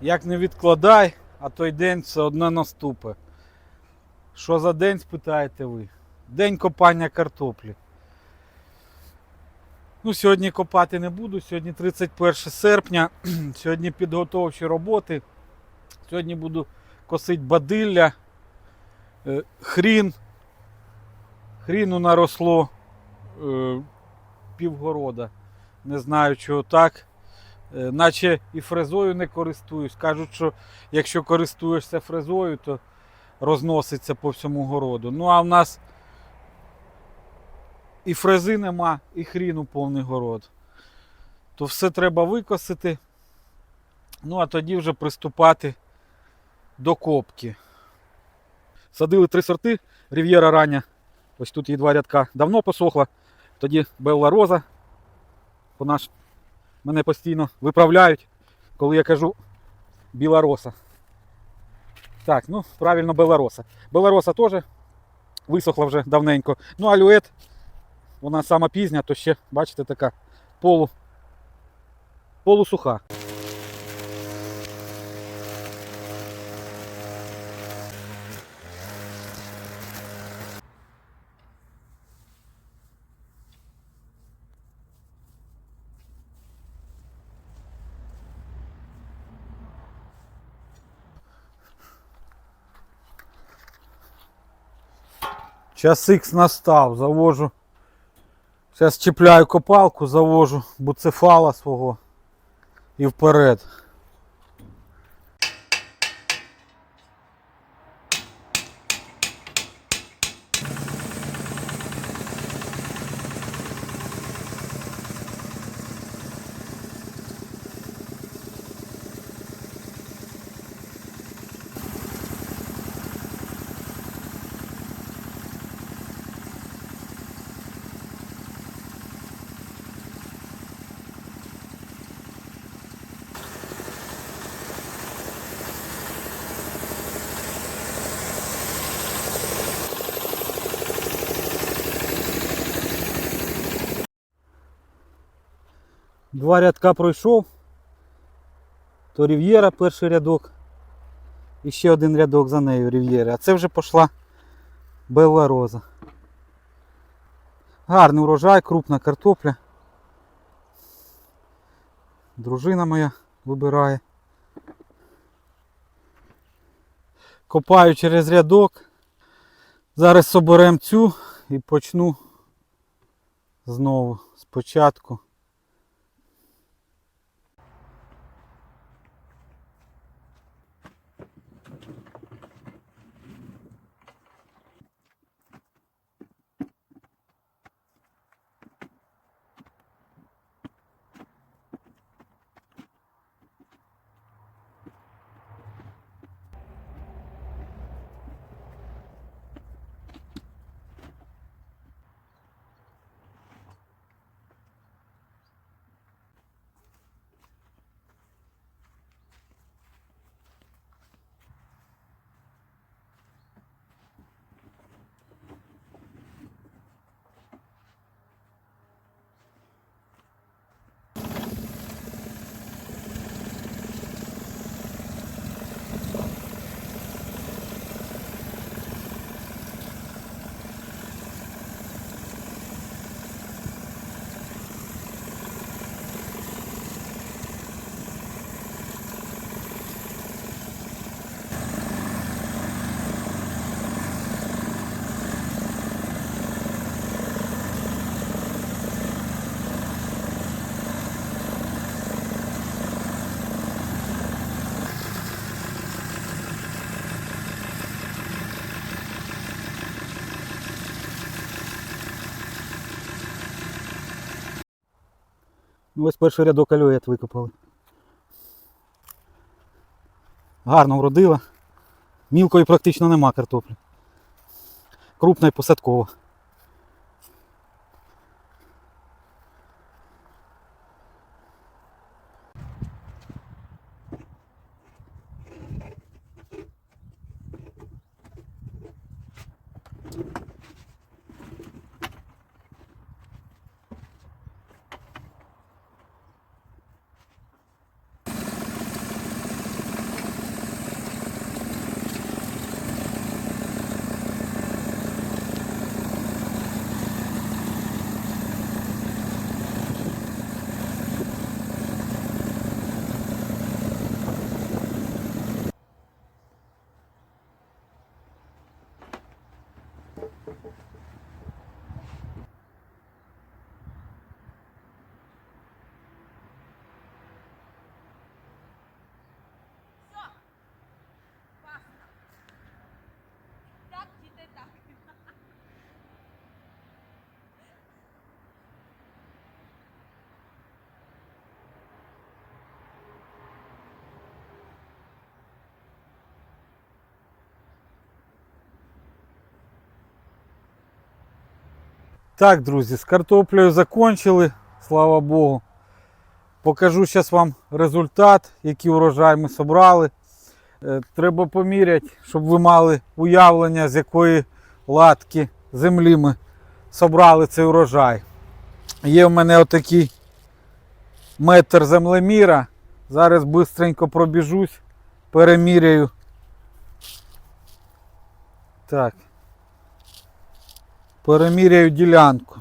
Як не відкладай, а той день все одно наступе. Що за день, спитаєте ви? День копання картоплі. Ну, сьогодні копати не буду. Сьогодні 31 серпня. Сьогодні підготовчі роботи. Сьогодні буду косити бадилля, е, хрін. Хріну наросло е, півгорода. Не знаю, чого так. Е, Наче і фрезою не користуюсь. Кажуть, що якщо користуєшся фрезою, то розноситься по всьому городу. Ну а в нас і фрези нема, і хріну повний город. То все треба викосити. Ну, а тоді вже приступати до копки. Садили три сорти. Рів'єра рання. Ось тут є два рядка. Давно посохла. Тоді Белла Роза. Вона ж мене постійно виправляють, коли я кажу білороса. Так, ну правильно Белароса. Белороса теж висохла вже давненько. Ну, алюет, вона сама пізня, то ще, бачите, така полу, полусуха. Час Х настав, завожу. Зараз чіпляю копалку, завожу буцефала свого і вперед. Два рядка пройшов. То Рів'єра перший рядок. І ще один рядок за нею Рів'єра. А це вже пішла Белла Роза. Гарний урожай, крупна картопля. Дружина моя вибирає. Копаю через рядок. Зараз соберемо цю і почну знову спочатку. Ось перший рядок альоєт викопали. Гарно вродила. Мілкої практично нема картоплі. Крупна і посадкова. Так, друзі, з картоплею закончили, слава Богу. Покажу зараз вам результат, який урожай ми зібрали. Е, Треба поміряти, щоб ви мали уявлення, з якої латки землі ми зібрали цей урожай. Є в мене отакий метр землеміра. Зараз швидко пробіжусь, переміряю. Так. Переміряю ділянку.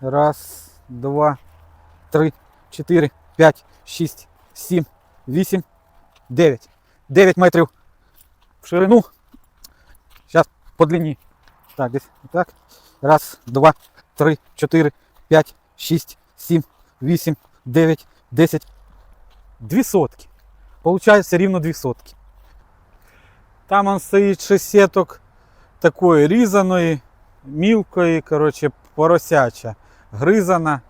Раз, два, три, чотири, п'ять, шість, сім, вісім, дев'ять. Дев'ять метрів в ширину. Зараз по длині. Так, десь так. Раз, два, три, чотири, п'ять, шість, сім, вісім, дев'ять, десять. Дві сотки. Получається рівно дві сотки. Там он стоїть шість сіток такої різаної, мілкої, коротше, поросяча, гризана.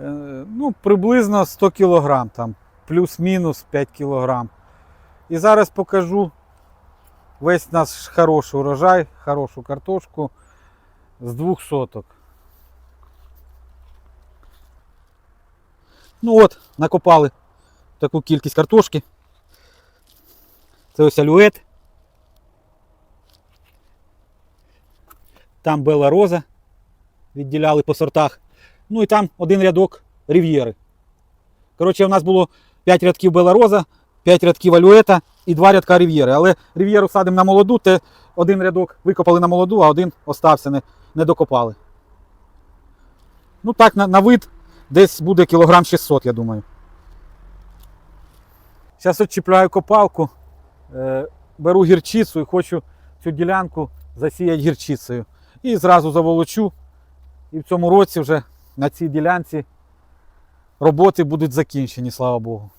Е, Ну, приблизно 100 кг, там, плюс-мінус 5 кг. І зараз покажу весь наш хороший урожай, хорошу картошку з двох соток. Ну от, накопали таку кількість картошки. Це ось алюет. Там Бела Роза відділяли по сортах. Ну і там один рядок рів'єри. Коротше, у нас було 5 рядків Бела Роза, 5 рядків алюета і 2 рядка рів'єри. Але рів'єру садимо на молоду, те один рядок викопали на молоду, а один остався, не, не докопали. Ну так, на, на вид десь буде кілограм 600, я думаю. Зараз відчіпляю копалку, е, беру гірчицю і хочу цю ділянку засіяти гірчицею. І зразу заволочу. І в цьому році вже на цій ділянці роботи будуть закінчені, слава Богу.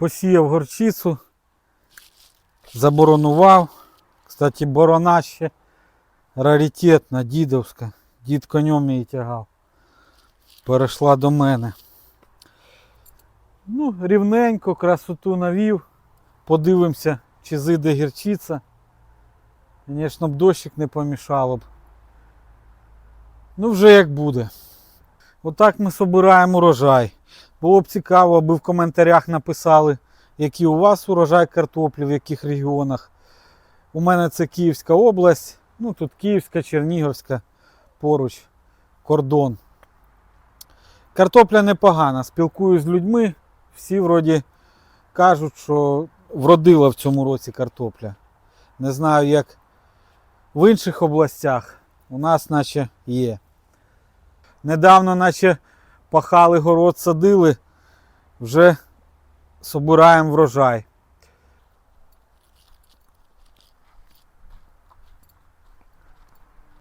Посіяв горчицю, заборонував. Кстати, борона ще раритетна, дідовська. Дід конем її тягав. Перейшла до мене. Ну, рівненько, красоту навів. Подивимося, чи зійде гірчиця. Звісно б дощик не помішало б. Ну, вже як буде. Отак ми собираємо урожай. Було б цікаво, аби в коментарях написали, який у вас урожай картоплі, в яких регіонах. У мене це Київська область, ну тут Київська, Чернігівська, поруч кордон. Картопля непогана, спілкуюсь з людьми, всі вроді кажуть, що вродила в цьому році картопля. Не знаю, як в інших областях, у нас наче є. Недавно, наче пахали город, садили, вже собираємо врожай.